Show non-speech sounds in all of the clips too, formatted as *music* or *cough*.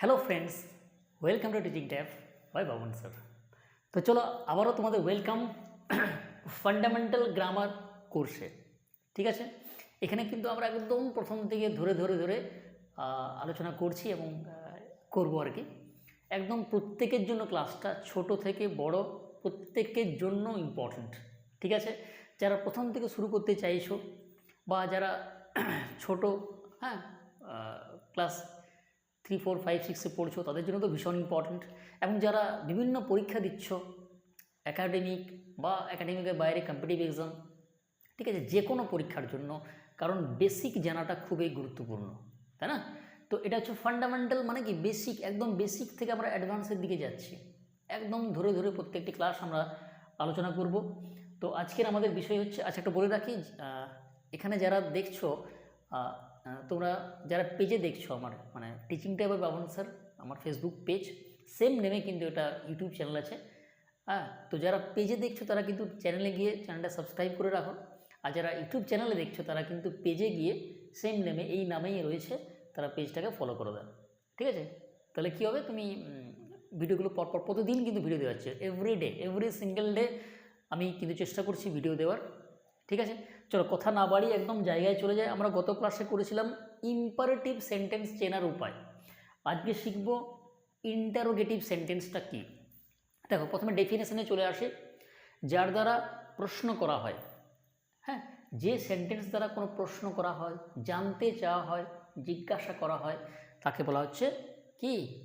Hello friends welcome to teaching tab by Baban sir তো চলো, আবারও তোমাদের ওয়েলকাম ফান্ডামেন্টাল গ্রামার কোর্সে ঠিক আছে? এখানে কিন্তু আমরা একদম প্রথম থেকে ধরে ধরে ধরে আলোচনা করছি এবং করব আর কি। একদম প্রত্যেকের জন্য ক্লাসটা ছোট থেকে বড় প্রত্যেকের জন্য ইম্পর্ট্যান্ট ঠিক আছে? যারা প্রথম থেকে শুরু করতে চাইছো বা যারা *coughs* ছোট হ্যাঁ ক্লাস থ্রি ফোর ফাইভ সিক্সে পড়ছো, তাদের জন্য তো ভীষণ ইম্পর্ট্যান্ট এবং যারা বিভিন্ন পরীক্ষা দিচ্ছ অ্যাকাডেমিক বা একাডেমিকের বাইরে কম্পিটিভ এক্সাম ঠিক আছে, যে কোনো পরীক্ষার জন্য, কারণ বেসিক জানাটা খুবই গুরুত্বপূর্ণ, তাই না? তো এটা হচ্ছে ফান্ডামেন্টাল মানে কি বেসিক একদম বেসিক থেকে আমরা অ্যাডভান্সের দিকে যাচ্ছি। একদম ধরে ধরে প্রত্যেকটি ক্লাস আমরা আলোচনা করব। তো আজকের আমাদের বিষয় হচ্ছে আচ্ছা একটা বলে রাখি এখানে যারা দেখছ তোমরা যারা পেজে দেখছ আমার মানে টিচিং টাইপের বাবন স্যার আমার ফেসবুক পেজ সেম নেমে কিন্তু এটা ইউটিউব চ্যানেল আছে। হ্যাঁ তো যারা পেজে দেখছ তারা কিন্তু চ্যানেলে গিয়ে চ্যানেলটা সাবস্ক্রাইব করে রাখো। আর যারা ইউটিউব চ্যানেলে দেখছ তারা কিন্তু পেজে গিয়ে সেম নেমে এই নামেই রয়েছে, তারা পেজটাকে ফলো করে দেন। ঠিক আছে? তাহলে কী হবে? তুমি ভিডিওগুলো পরপর প্রতিদিন কিন্তু ভিডিও দেওয়া হচ্ছে every day every single day আমি কিন্তু চেষ্টা করছি ভিডিও দেওয়ার। ঠিক আছে? চলো কথা না বাড়িয়ে একদম জায়গায় চলে যায় আমরা গত ক্লাসে করেছিলাম ইম্পারেটিভ সেন্টেন্স চেনার উপায়। আজকে শিখব ইন্টারোগেটিভ সেন্টেন্সটা কী? দেখো, প্রথমে ডেফিনেশনে চলে আসে, যার দ্বারা প্রশ্ন করা হয়। হ্যাঁ? যে সেন্টেন্স দ্বারা কোনো প্রশ্ন করা হয়, জানতে চাওয়া হয়, জিজ্ঞাসা করা হয়, তাকে বলা হচ্ছে কি?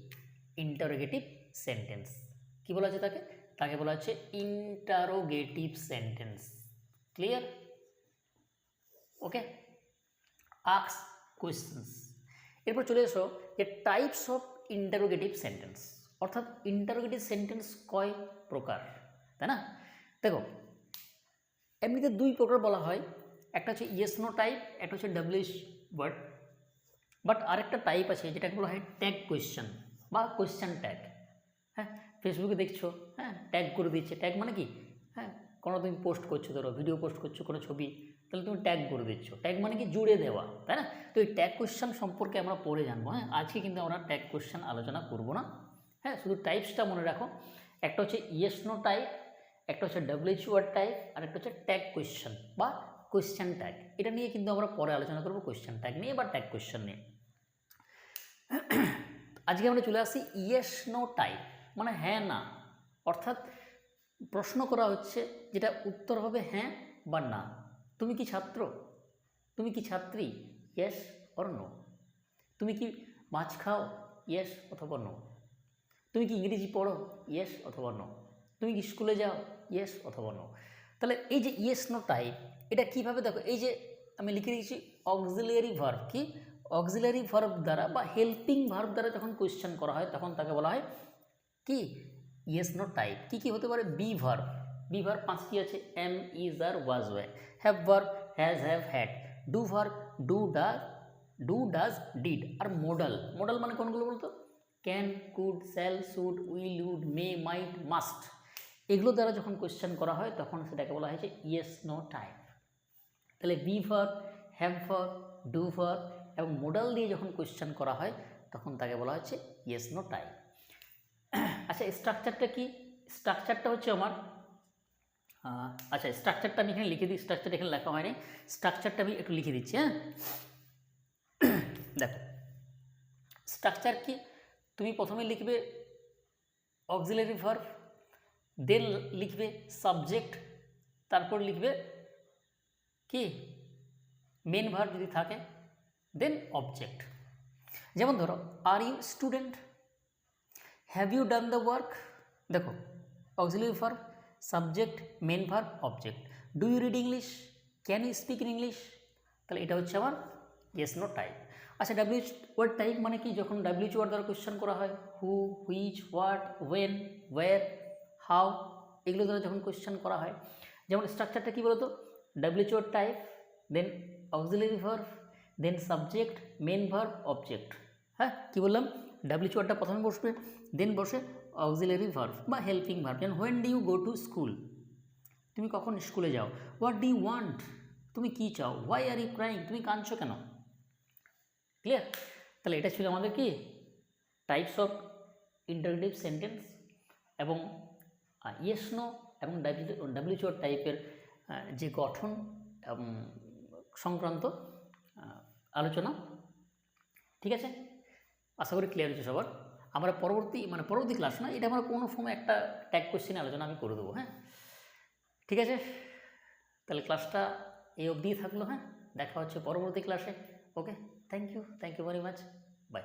ইন্টারোগেটিভ সেন্টেন্স কি বলা হচ্ছে তাকে? তাকে বলা হচ্ছে interrogative sentence clear okay আক্স questions এরপর চলে এসো যে টাইপস অফ ইন্টারোগেটিভ সেন্টেন্স অর্থাৎ ইন্টারোগেটিভ সেন্টেন্স কয় প্রকার? তাই না? দেখো, এমনিতে দুই প্রকার বলা হয়। একটা হচ্ছে ইয়েস নো টাইপ একটা হচ্ছে ডাব্লিউএস ওয়ার্ড বাট আরেকটা টাইপ আছে যেটাকে বলা হয় ট্যাগ কোয়েশ্চেন বা কোয়েশ্চেন ট্যাগ হ্যাঁ ফেসবুকে দেখছ হ্যাঁ ট্যাগ করে দিচ্ছে ট্যাগ মানে কি? হ্যাঁ কোনো তুমি পোস্ট করছ, ধরো ভিডিও পোস্ট করছ কোনো ছবি, তাহলে তুমি ট্যাগ করে দিচ্ছ। ট্যাগ মানে কি জুড়ে দেওয়া, তাই না? তো এই ট্যাগ কোয়েশ্চেন সম্পর্কে আমরা পরে জানব হ্যাঁ? আজকে কিন্তু আমরা ট্যাগ কোয়েশ্চেন আলোচনা করব না হ্যাঁ? শুধু টাইপসটা মনে রাখো। একটা হচ্ছে ইয়েস নো টাইপ একটা হচ্ছে ডাব্লিউএইচ ওয়ার্ড টাইপ আর একটা হচ্ছে ট্যাগ কোয়েশ্চেন বা কোয়েশ্চেন ট্যাগ এটা নিয়ে কিন্তু আমরা পরে আলোচনা করব কোয়েশ্চেন ট্যাগ নিয়ে বা ট্যাগ কোয়েশ্চেন নিয়ে। আজকে আমরা চলে আসি ইয়েস নো টাইপ মানে হ্যাঁ না। অর্থাৎ প্রশ্ন করা হচ্ছে যেটা উত্তর হবে হ্যাঁ বা না। তুমি কি ছাত্র? তুমি কি ছাত্রী? ইয়েস অর নো তুমি কি মাছ খাও? ইয়েস অথবা নো তুমি কি ইংরেজি পড়ো? ইয়েস অথবা নো তুমি কি স্কুলে যাও? ইয়েস অথবা নো তাহলে এই যে ইয়েস নো টাইপ এটা কীভাবে দেখো? এই যে আমি লিখে দিয়েছি অক্সিলিয়ারি ভার্ব কি? অক্সিলিয়ারি ভার্ব দ্বারা বা হেল্পিং ভার্ব দ্বারা যখন কোয়েশ্চেন করা হয়, তখন তাকে বলা হয় কি? ইয়েস নো টাইপ কি কি হতে পারে? বি ভার্ব বি ভার্ব পাঁচটি আছে। Am is are was were. Have verb has, have, had. Do verb do does do does, did. R modal. Modal মানে কোনগুলো বলতো? Can, could shall should, will, would, may, might, must. এগুলো দ্বারা যখন question করা হয়, তখন সেটাকে বলা হয়েছে ইয়েস নো টাইপ তাহলে be verb have verb do verb এবং মোডাল দিয়ে যখন কোয়েশ্চেন করা হয়, তখন তাকে বলা হচ্ছে ইয়েস নো টাইপ আচ্ছা স্ট্রাকচারটা কি? স্ট্রাকচারটা হচ্ছে আমার আচ্ছা স্ট্রাকচারটা আমি এখানে লিখে দিই স্ট্রাকচারটা এখানে লেখা হয়নি। স্ট্রাকচারটা আমি একটু লিখে দিচ্ছি হ্যাঁ? দেখো স্ট্রাকচার কি? তুমি প্রথমে লিখবে অক্সিলারি ভার্ভ দেন লিখবে সাবজেক্ট তারপর লিখবে কি? মেন ভার্ভ যদি থাকে দেন অবজেক্ট যেমন ধরো are you student have you done the work দেখো auxiliary verb subject main verb object do you read English can you speak in English তাহলে এটা হচ্ছে আমার ইয়েস নো টাইপ আচ্ছা ডাব্লিউচ ওয়ার্ড টাইপ মানে কি? যখন ডাব্লিউচ ওয়ার্ড দ্বারা কোয়েশ্চেন করা হয় who which what when where how এগুলো দ্বারা যখন কোয়েশ্চেন করা হয়, যেমন স্ট্রাকচারটা কী বলতো? W H word type then auxiliary verb then subject main verb object হ্যাঁ কী বললাম? ডাব্লিউচ ওয়ার্ডটা প্রথমে বসবে দেন বসে অক্সিলারি ভার্ভ বা হেল্পিং ভার্ভ যেন when do you go to school তুমি কখন স্কুলে যাও? হোয়াট ডি ওয়ান্ট তুমি কী চাও? হোয়াই আর ইউ ক্রাইং তুমি কাঁদছো কেন? ক্লিয়ার তাহলে এটা ছিল আমাদের কি? টাইপস অফ ইন্টারগ্রেটিভ সেন্টেন্স এবং ইয়েস নো এবং ডাব্লিউচো টাইপের যে গঠন সংক্রান্ত আলোচনা। ঠিক আছে? আশা করি ক্লিয়ার হচ্ছে সবার। আমরা পরবর্তী মানে পরবর্তী ক্লাস না, এটা আমরা কোনো সময় একটা ট্যাগ কোশ্চেন আলোচনা আমি করে দেবো হ্যাঁ? ঠিক আছে? তাহলে ক্লাসটা এই অবধিই থাকল হ্যাঁ? দেখা হচ্ছে পরবর্তী ক্লাসে okay thank you thank you very much bye